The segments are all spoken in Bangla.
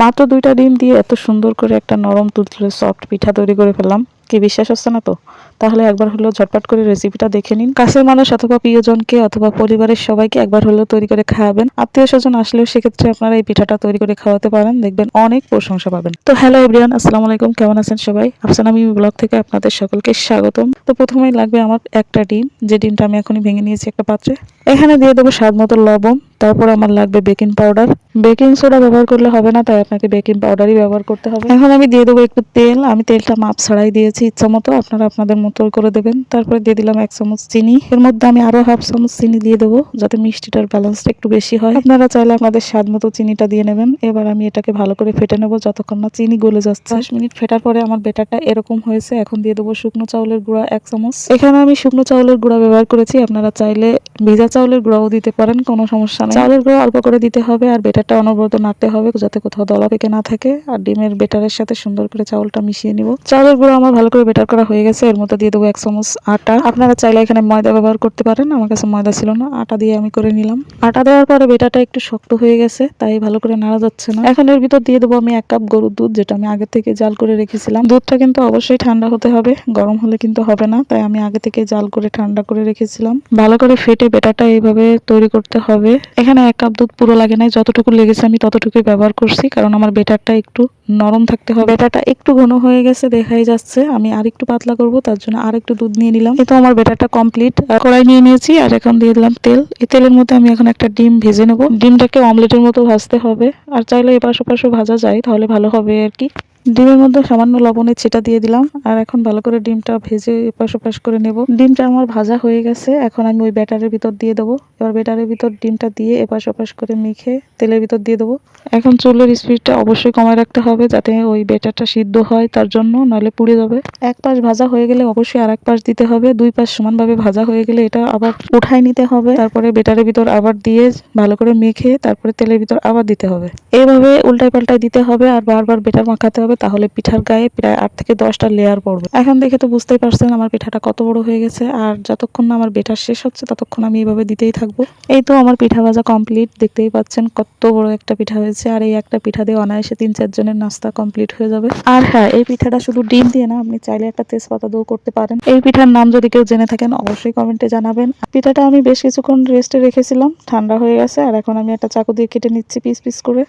মাত্র দুইটা ডিম দিয়ে এত সুন্দর করে একটা নরম তুলতুলে সফট পিঠা তৈরি করে ফেললাম। কি বিশ্বাস হচ্ছে না তো? তাহলে একবার হলো ঝটপট করে রেসিপিটা দেখে নিন। কাছের মানুষ অথবা প্রিয়জনকে অথবা পরিবারের সবাইকে একবার হলেও তৈরি করে খাওয়াবেন। আত্মীয় স্বজন আসলেও সেক্ষেত্রে আপনারা এই পিঠাটা তৈরি করে খাওয়াতে পারেন, দেখবেন অনেক প্রশংসা পাবেন। তো হ্যালো এভরিওয়ান আসসালামু আলাইকুম, কেমন আছেন সবাই? আফসান আমি ব্লগ থেকে আপনাদের সকলকে স্বাগতম। তো প্রথমেই লাগবে আমার একটা ডিম। যে ডিমটা আমি এখনই ভেঙে নিয়েছি একটা পাত্রে। এখানে দিয়ে দেবো স্বাদ মতো লবণ তারপর আমার লাগবে বেকিং পাউডার বেকিং সোডা ব্যবহার করলে হবে না, তাই আপনাকে বেকিং পাউডারই ব্যবহার করতে হবে। এখন আমি দিয়ে দেবো একটু তেল। আমি তেলটা মাপ ছাড়াই দিয়েছি ইচ্ছা মতো আপনারা আপনাদের মতো করে দেবেন। তারপরে দিয়ে দিলাম এক চামচ চিনি। এর মধ্যে আমি আরও হাফ চামচ চিনি দিয়ে দেবো, যাতে মিষ্টিটার ব্যালেন্সটা একটু বেশি হয়। আপনারা চাইলে আপনাদের স্বাদ মতো চিনিটা দিয়ে নেবেন। এবার আমি এটাকে ভালো করে ফেটে নেব, যতক্ষণ না চিনি গলে যাচ্ছে। দশ মিনিট ফেটার পরে আমার বেটারটা এরকম হয়েছে। এখন দিয়ে দেবো শুকনো চাউলের গুঁড়া এক চামচ। এখানে আমি শুকনো চাউলের গুঁড়া ব্যবহার করেছি। আপনারা চাইলে ভেজা চাউলের গুঁড়াও দিতে পারেন, কোনো সমস্যা নেই চাউলের গুঁড়া অল্প করে দিতে হবে আর বেটারটা অনবরত নাড়তে হবে যাতে কোথাও দলা পেকে না থাকে আর ডিমের বেটারের সাথে সুন্দর করে চাউলটা মিশিয়ে নিব। চাউলের গুঁড়ো আমার ভালো করে বেটার করা হয়ে গেছে, এর মধ্যে দিয়ে দেবো এক চামচ আটা। আপনারা চাইলে এখানে ময়দা ব্যবহার করতে পারেন, আমার কাছে ময়দা ছিল না, আটা দিয়ে আমি করে নিলাম। আটা দেওয়ার পরে বেটাটা একটু শক্ত হয়ে গেছে, তাই ভালো করে নাড়া যাচ্ছে না। এখন এর ভিতর দিয়ে দেবো আমি এক কাপ গরুর দুধ, যেটা আমি আগে থেকে জাল করে রেখেছিলাম। দুধটা কিন্তু অবশ্যই ঠান্ডা হতে হবে, গরম হলে কিন্তু হবে না, তাই আমি আগে থেকে জাল করে ঠান্ডা করে রেখেছিলাম। ভালো করে ফেটে বেটাটা এইভাবে তৈরি করতে হবে। এখানে এক কাপ দুধ পুরো লাগে নাই যতটুকু লেগেছে আমি ততটুকুই ব্যবহার করছি কারণ আমার বেটারটা একটু নরম থাকতে হবে। বেটাটা একটু ঘন হয়ে গেছে দেখাই যাচ্ছে। আমি আর একটু পাতলা করব তার জন্য আর একটু দুধ নিয়ে নিলাম। এই তো আমার বেটারটা কমপ্লিট কড়াই নিয়ে নিয়েছি আর এখন দিয়ে দিলাম তেল। এই তেলের মধ্যে আমি এখন একটা ডিম ভেজে নেব। ডিমটাকে অমলেটের মতো ভাজতে হবে। আর চাইলে এপাশ ওপাশও ভাজা যায় তাহলে ভালো হবে আর কি। ডিমের মধ্যে সামান্য লবণের ছিটা দিয়ে দিলাম, আর এখন ভালো করে ডিমটা ভেজে এপাশ ওপাশ করে নেব। ডিমটা আমার ভাজা হয়ে গেছে, এখন আমি ওই ব্যাটারের ভিতর দিয়ে দেবো। এবার ব্যাটারের ভিতর ডিমটা দিয়ে এপাশ ওপাশ করে মেখে তেলের ভিতর দিয়ে দেবো। এখন চুলের স্পিডটা অবশ্যই কমায় রাখতে হবে, যাতে ওই ব্যাটারটা সিদ্ধ হয় তার জন্য নাহলে পুড়ে যাবে। এক পাশ ভাজা হয়ে গেলে অবশ্যই আর এক পাশ দিতে হবে, দুই পাশ সমানভাবে ভাজা হয়ে গেলে এটা আবার উঠাই নিতে হবে। তারপরে বেটারের ভিতর আবার দিয়ে ভালো করে মেখে তারপরে তেলের ভিতর আবার দিতে হবে। এইভাবে উল্টায় পাল্টায় দিতে হবে, আর বারবার বেটার মাখাতে হবে। তাহলে পিঠার গায়ে প্রায় আট থেকে দশটা লেয়ার পড়বে। এখন দেখে তো বুঝতেই পারছেন আমার পিঠাটা কত বড় হয়ে গেছে, আর যতক্ষণ না আমার বেটার শেষ হচ্ছে, ততক্ষণ আমি এইভাবে দিতেই থাকব। এই তো আমার পিঠা ভাজা কমপ্লিট দেখতেই পাচ্ছেন কত বড় একটা পিঠা হয়েছে, আর এই একটা পিঠা দিয়ে অনায়াসে তিন চারজনের নাস্তা কমপ্লিট হয়ে যাবে। আর হ্যাঁ এই পিঠাটা শুধু ডিম দিয়ে না, আপনি চাইলে একটা তেজপাতা দিয়েও করতে পারেন। এই পিঠার নাম যদি কেউ জেনে থাকেন, অবশ্যই কমেন্টে জানাবেন। পিঠাটা আমি বেশ কিছুক্ষণ রেস্টে রেখেছিলাম, ঠান্ডা হয়ে গেছে, আর এখন আমি একটা চাকু দিয়ে কেটে নিচ্ছি পিস পিস করে।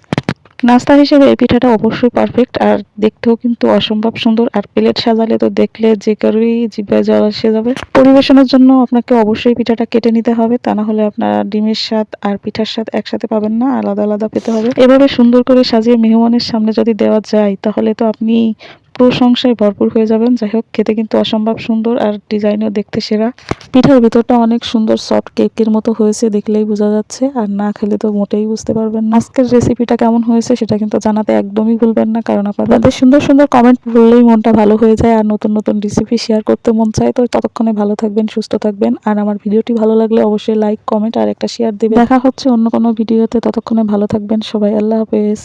নাস্তা হিসেবে এই পিঠাটা অবশ্যই পারফেক্ট আর দেখতেও কিন্তু অসম্ভব সুন্দর, আর প্লেট সাজালে তো দেখলে যে কারোরই জিব্বায় জল এসে যাবে। পরিবেশনের জন্য আপনাকে অবশ্যই পিঠাটা কেটে নিতে হবে, তা না হলে আপনার ডিমের স্বাদ আর পিঠার স্বাদ একসাথে পাবেন না, আলাদা আলাদা পেতে হবে। এভাবে সুন্দর করে সাজিয়ে মেহমানের সামনে যদি দেওয়া যায়, তাহলে তো আপনি প্রশংসায় ভরপুর হয়ে যাবেন। যাই হোক, খেতে কিন্তু অসম্ভব সুন্দর আর ডিজাইনও দেখতে সেরা। পিঠার ভিতরটা অনেক সুন্দর সফট কেকের মতো হয়েছে, দেখলেই বোঝা যাচ্ছে। আর না খেলে তো মোটেই বুঝতে পারবেন না। আজকের রেসিপিটা কেমন হয়েছে সেটা কিন্তু জানাতে একদমই ভুলবেন না, কারণ আপনাদের সুন্দর সুন্দর কমেন্ট পড়লেই মনটা ভালো হয়ে যায় আর নতুন নতুন রেসিপি শেয়ার করতে মন চায়। তো ততক্ষণে ভালো থাকবেন, সুস্থ থাকবেন। আর আমার ভিডিওটি ভালো লাগলে অবশ্যই লাইক কমেন্ট আর একটা শেয়ার দেবেন। দেখা হচ্ছে অন্য কোনো ভিডিওতে। ততক্ষণে ভালো থাকবেন সবাই। আল্লাহ হাফেজ।